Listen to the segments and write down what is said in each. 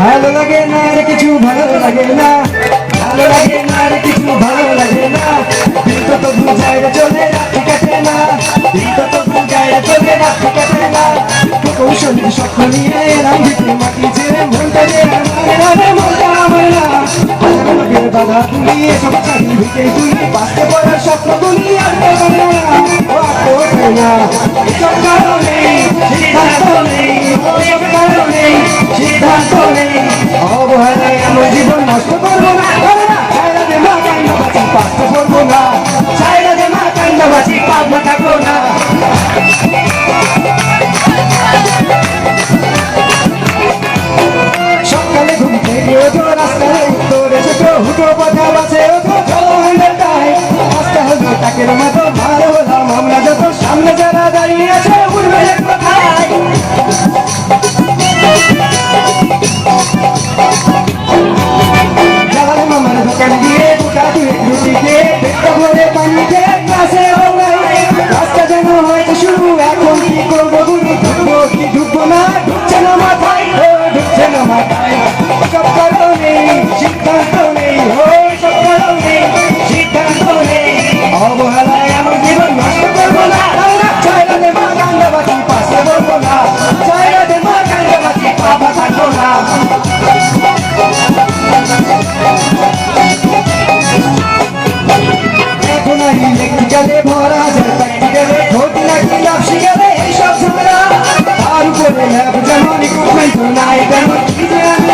ভালো লাগে না আর কিছু ভালো লাগে না। ভালো লাগে না আর কিছু ভালো লাগে না। কিন্তু তো বুঝায় চলে রাখি কাটে না। কিন্তু তো বুঝায় চলে রাখি কাটে না। কৌশল সব নিয়ে রাখিতে মাটি যে আমার না মনটা আমার না। বাধা তুলিয়ে সব চারি ভিটে তুলিয়ে, বাঁচতে পারার স্বপ্ন তুলিয়ে Tonight, I'm a teacher, I'm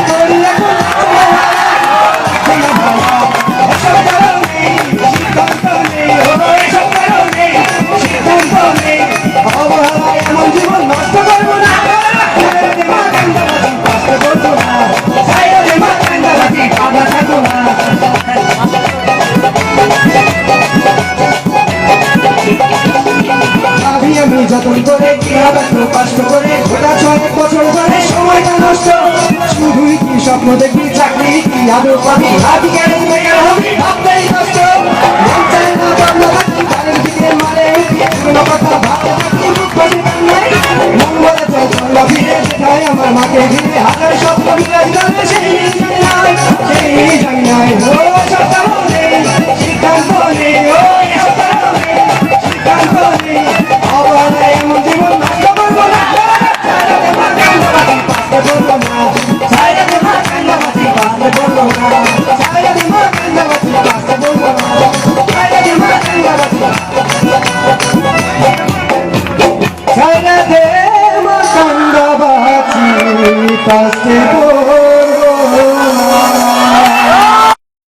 a নির্যাতন করে আবার কষ্ট করে ওটা ছয়েক বছর ধরে সময়টা নষ্ট। শুধুই কি স্বপ্ন দেখবি চাকরি কি আদৌ পাবি? ভাবি আমার মাকে ঘিরে। হাজার স্বপ্ন বিরাজ করে, সেই জানায় সেই Faz